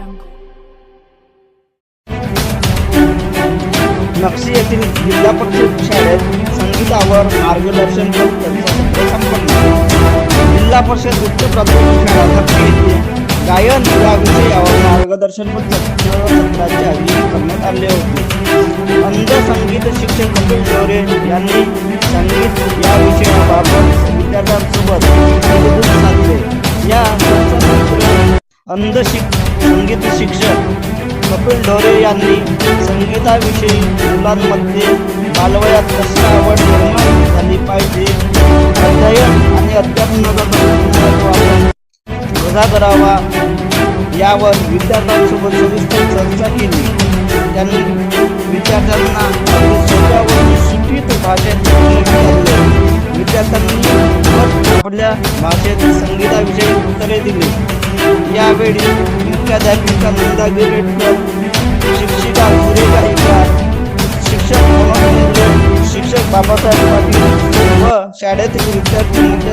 jungle. नक्षी येथील जिल्हा शाळेत संगीतावर मार्गदर्शन करून जिल्हा परिषद उच्च प्राथमिक शाळा गायन या विषयावर मार्गदर्शन सत्राचे आयोजन करण्यात आले होते अंध संगीत शिक्षक कपिल शौर्य यांनी संगीत या विषयाबाबत विद्यार्थ्यांचं अंध शिक संगीत शिक्षक कपिल ढोरे यांनी संगीताविषयी मुलांमध्ये बालवयात कशी आवड निर्माण झाली पाहिजे? अध्ययन आणि अध्यात्माचा वजा करावा. यावर विद्यार्थ्यांसोबत सविस्तर चर्चा केली. त्यांनी विद्यार्थ्यांना सोप्या व सुटीत भाषेत विद्यार्थ्यांनी आपल्या भाषेत संगीताविषयी उत्तरे दिली. यावेळी मुख्याध्यापिका नंदा गिरेटकर शिक्षिका सुरेखा शिक्षक मनोज शिक्षक बाबासाहेब पाटील व शाळेतील विद्यार्थी